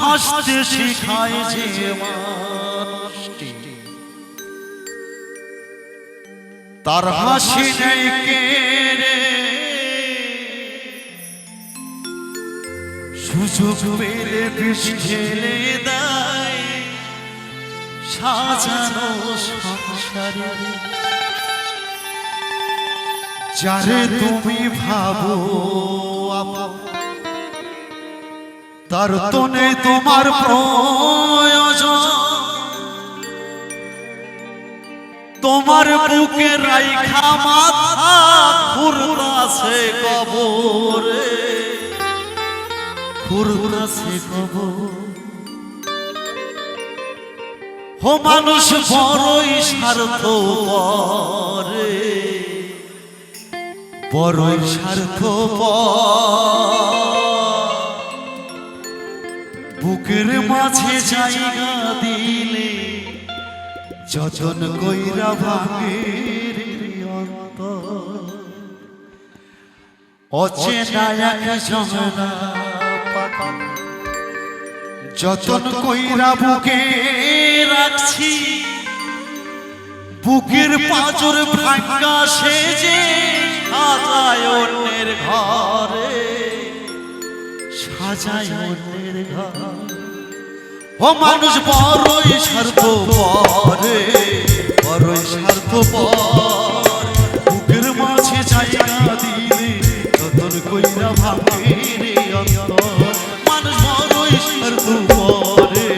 হাসতে শিখায় যে মানুষটি। তার হাসি নেই কেড়ে সুযোগ পেলে বিষ দেয় সাজানো সংসারে। যারে তুমি ভাবো আপন তার তো নেই তোমার প্রয়োজন। তোমার বুকে রাইখা মাথা খুরদাসে কবরে। খুরদাসে কবর। হো মানুষ বড়ই স্বার্থ পরে বড়ই স্বার্থ বুকের মাঝে জায়গা দিলে যতন কইরা ভাঙের অন্তর অচেনা যতন কইরা বুকে রাখছি, বুকের পাঁচর ভাঙ্গা সেজে সাজায় অন্যের ঘরে, সাজায় অন্যের ঘর। ও মানুষ, বড়ই স্বার্থ পরে বড়ই স্বার্থ পর বুকের মাঝে জায়গা দিলে যতন কইরা ভাবে রে মানুষ, বড়ই স্বার্থ পরে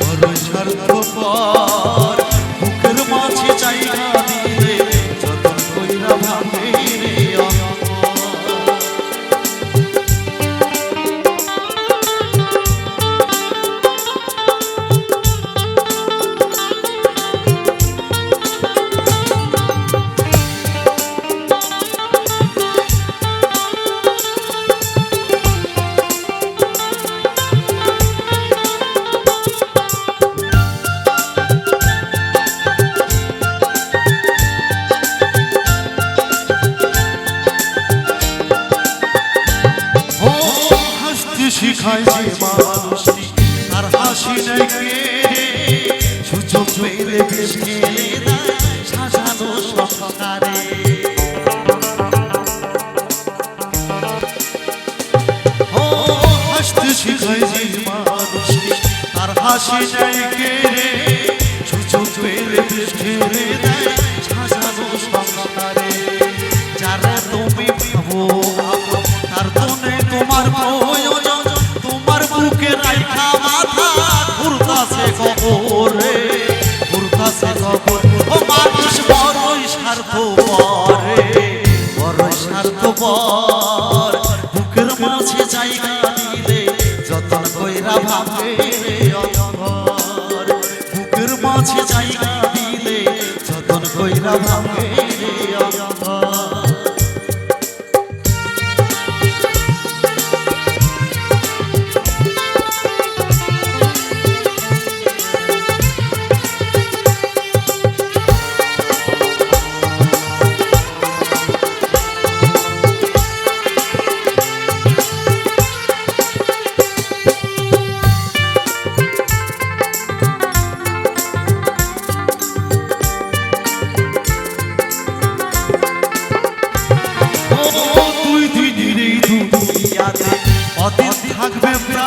বড়ই স্বার্থ পর বুকের মাঝে জায়গা দিলে যতন কইরা ভাবে শিখায় যে মানুষটি আর হাসি নাই কেড়ে সুযোগ পেলে বেশ খেলে দেয় সাজানো সংসারে। ও, হাসতে শিখায় যে মানুষটি আর হাসি নাই কেড়ে সুযোগ পেলে বেশ খেলে দেয় বড়ই বড় পরে বড়ই স্বার্থ পর, বুকের মাঝে জায়গা দিলে যতন কইরা ভাবে বুকের মাঝে জায়গা দিলে যতন কইরা ভাবে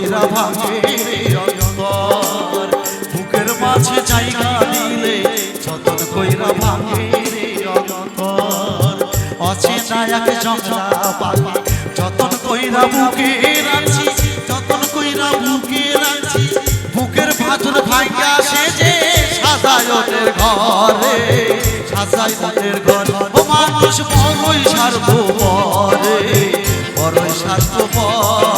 কইরা ভাঙে অন্তর। বুকের মাঝে জায়গা দিলে যতন কইরা ভাঙে অন্তর। অচেনা এক জংলা পাখি, যতন কইরা বুকে রাখছি যতন কইরা বুকে রাখছি বুকের ভাজুর ভাইয়া ঘরে সাজাই মনের ঘর। ও মানুষ বড়ই সার্বরে বড়ই স্বার্থপর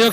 রে